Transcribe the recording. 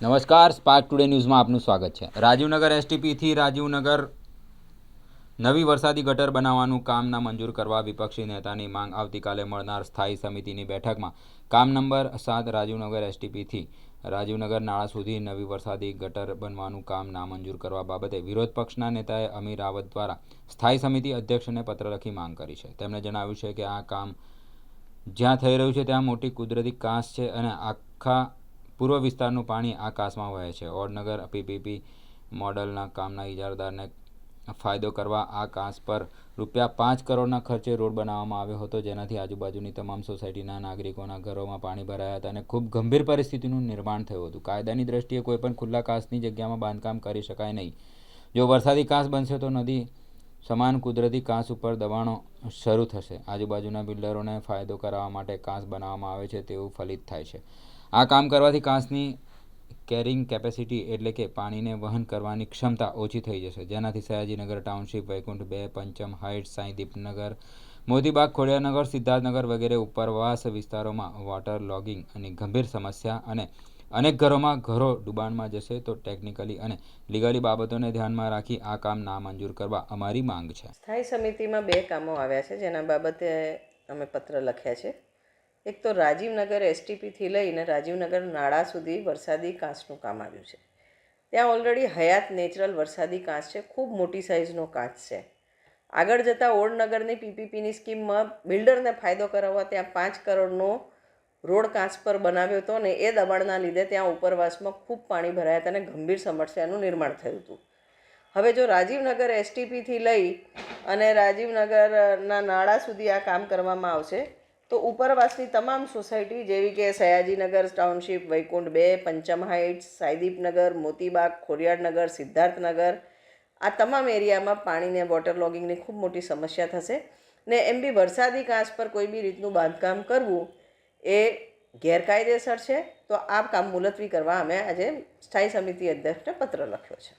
નમસ્કાર spark today ન્યૂઝમાં આપનું સ્વાગત છે. રાજીવનગર એસટીપીથી રાજીવનગર નવી વરસાદી ગટર બનાવવાનું કામ ના મંજૂર કરવા વિપક્ષી નેતાની માંગ આવતીકાલે મળનાર સ્થાયી સમિતિની બેઠકમાં. કામ નંબર સાત, રાજીવનગર એસટીપીથી રાજીવનગર નાળા સુધી નવી વરસાદી ગટર બનવાનું કામ નામંજૂર કરવા બાબતે વિરોધ પક્ષના નેતાએ અમીર રાવત દ્વારા સ્થાયી સમિતિ અધ્યક્ષને પત્ર લખી માંગ કરી છે. તેમણે જણાવ્યું છે કે આ કામ જ્યાં થઈ રહ્યું છે ત્યાં મોટી કુદરતી કાંસ છે અને આખા પૂર્વ વિસ્તારનું પાણી આ કાંસમાં વહે છે. ઓડનગર પીપીપી મોડલના કામના ઇજારદારને ફાયદો કરવા આ કાંસ પર રૂપિયા પાંચ કરોડના ખર્ચે રોડ બનાવવામાં આવ્યો હતો. જેનાથી આજુબાજુની તમામ સોસાયટીના નાગરિકોના ઘરોમાં પાણી ભરાયા હતા અને ખૂબ ગંભીર પરિસ્થિતિનું નિર્માણ થયું હતું. કાયદાની દ્રષ્ટિએ કોઈપણ ખુલ્લા કાંસની જગ્યામાં બાંધકામ કરી શકાય નહીં. જો વરસાદી કાંસ બનશે તો નદી સમાન કુદરતી કાંસ ઉપર દબાણો શરૂ થશે. આજુબાજુના બિલ્ડરોને ફાયદો કરાવવા માટે કાંસ બનાવવામાં આવે છે તેવું ફલિત થાય છે. આ કામ કરવાથી કાંસની કેરિંગ કેપેસિટી એટલે કે પાણીને વહન કરવાની ક્ષમતા ઓછી થઈ જશે. જેનાથી સયાજીનગર ટાઉનશીપ, વૈકુંઠ બે, પંચમ હાઇટ્સ સાંઈદીપનગર મોતીબાગ ખોડિયાનગર સિદ્ધાર્થનગર વગેરે ઉપરવાસ વિસ્તારોમાં વોટર લોગિંગ અને ગંભીર સમસ્યા અને અનેક ઘરોમાં ઘરો ડૂબાણમાં જશે તો ટેકનિકલી અને લીગલી બાબતોને ધ્યાનમાં રાખી આ કામ નામંજૂર કરવા અમારી માંગ છે. સ્થાયી સમિતિમાં બે કામો આવ્યા છે, જેના બાબતે અમે પત્ર લખ્યા છે. એક તો રાજીવનગર એસટીપીથી લઈને રાજીવનગર નાળા સુધી વરસાદી કાંસનું કામ આવ્યું છે. ત્યાં ઓલરેડી હયાત નેચરલ વરસાદી કાંસ છે, ખૂબ મોટી સાઇઝનો કાંચ છે. આગળ જતાં ઓડનગરની પીપીપીની સ્કીમમાં બિલ્ડરને ફાયદો કરાવવા ત્યાં પાંચ કરોડનો રોડ કાચ પર બનાવ્યો હતો ને એ દબાણના લીધે ત્યાં ઉપરવાસમાં ખૂબ પાણી ભરાયા હતા અને ગંભીર સમસ્યાનું નિર્માણ થયું હતું. હવે જો રાજીવનગર એસટીપીથી લઈ અને રાજીવનગરના નાળા સુધી આ કામ કરવામાં આવશે, તો ઉપરવાસની તમામ સોસાયટી જેવી કે સયાજીનગર ટાઉનશીપ, વૈકુંઠ બે, પંચમ હાઇટ્સ સાયદીપનગર મોતીબાગ, ખોડિયારનગર, સિદ્ધાર્થનગર, આ તમામ એરિયામાં પાણીને વોટર લોગિંગની ખૂબ મોટી સમસ્યા થશે ને એમ બી વરસાદી કાચ પર કોઈ બી રીતનું બાંધકામ કરવું એ ગેરકાયદેસર છે, તો આ કામ મુલતવી કરવા અમે આજે સ્થાયી સમિતિ અધ્યક્ષને પત્ર લખ્યો છે.